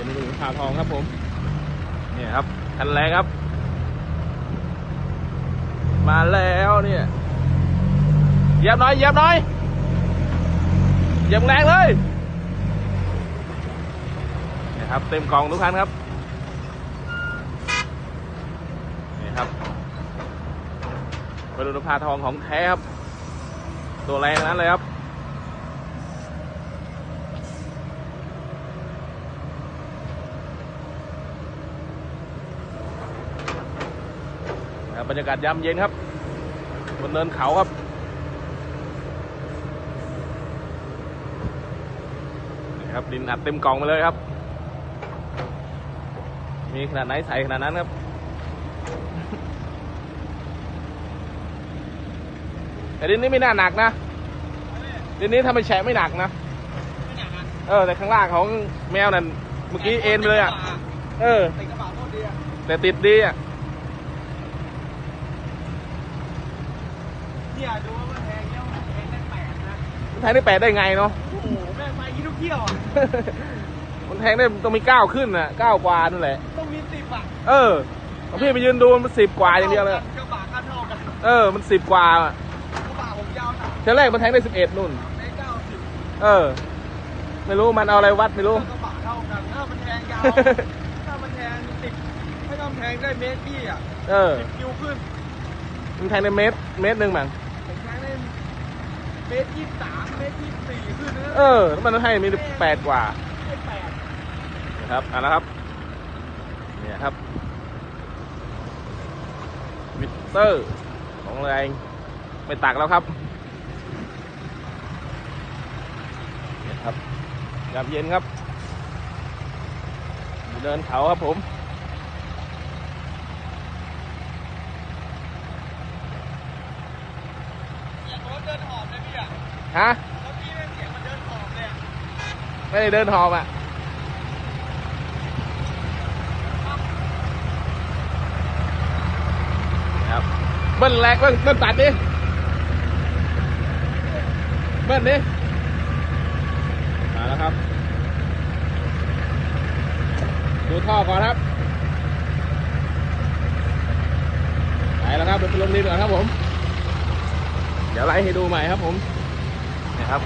ดี๋ยวมาดูผ่าทองครับผม เนี่ยครับคันแรกครับ มาแล้วเนี่ยเยียบหน่อยเยียบหน่อยเยียบแรงเลยเนี่ยครับเต็มกล่องทุกคันครับนี่ครับมาดูนภาทองของแท้ครับ ตัวแรงนั้นเลยครับ บรรยากาศยามเย็นครับบนเนินเขาครับนี่ครับดินอัดเต็มกล่องไปเลยครับ มีขนาดไหนใส่ขนาดนั้นครับแต่ดินนี้ไม่น่าหนักนะดินนี้ถ้าไม่แฉะไม่หนักนะเออแต่ข้างล่างของแมวนั่นเมื่อกี้เอ็นไปเลยอะเออแต่ติดดีอะ เนี่ยดูว่ามันแพงเนี่ยมันแพงได้แปดนะมันแทงได้แปดได้ไงเนาะ โอ้โหแม่งไปยี่ทุกเที่ยวอะมันแทงได้ต้องมีเก้าขึ้นน่ะเก้ากว่านั่นแหละ ต้องมีสิบอะเออเอาพี่ไปยืนดูมันสิบกว่าอย่างเดียวเลย กระบะก็เท่ากันเออ มันสิบกว่าอะกระบะผมยาวหนาเท่าแรกมันแทงได้สิบเอ็ดนู่นเมตรเก้าสิบเออ ไม่รู้มันเอาอะไรวัดไม่รู้ กระบะเท่ากันถ้ามันแทงยาว ถ้ามันแทงสิบไม่ต้องแทงได้เมตรพี่อะเออ สิบคิวขึ้นมันแทงได้เมตรเมตรหนึ่งมั้งผมแทงได้ เมตรยี่สิบสามเมตรยี่สิบสี่ขึ้นนะเออแล้วมันให้มีแปดกว่าได้แปดนะครับเอะแล้วครับ เนี่ยครับมิเตอร์ของแรงไม่ตักแล้วครับเนี่ยครับยามเย็นครับอยู่เดินเขาครับผม เสียงรถเดินหอบเลยพี่อะฮะแล้วพี่แม่งเสียงมันเดินหอบเลยอะไม่ได้เดินหอบอะครับเบิ้ลแรกเบิ้ลเบิ้ลตัดดิเบิ้ลดิมาแล้วครับ ดูท่อก่อนครับไปแล้วครับเดี๋ยวไปลงดินก่อนครับผม เดี๋ยวไล่ให้ดูใหม่ครับผมนะครับ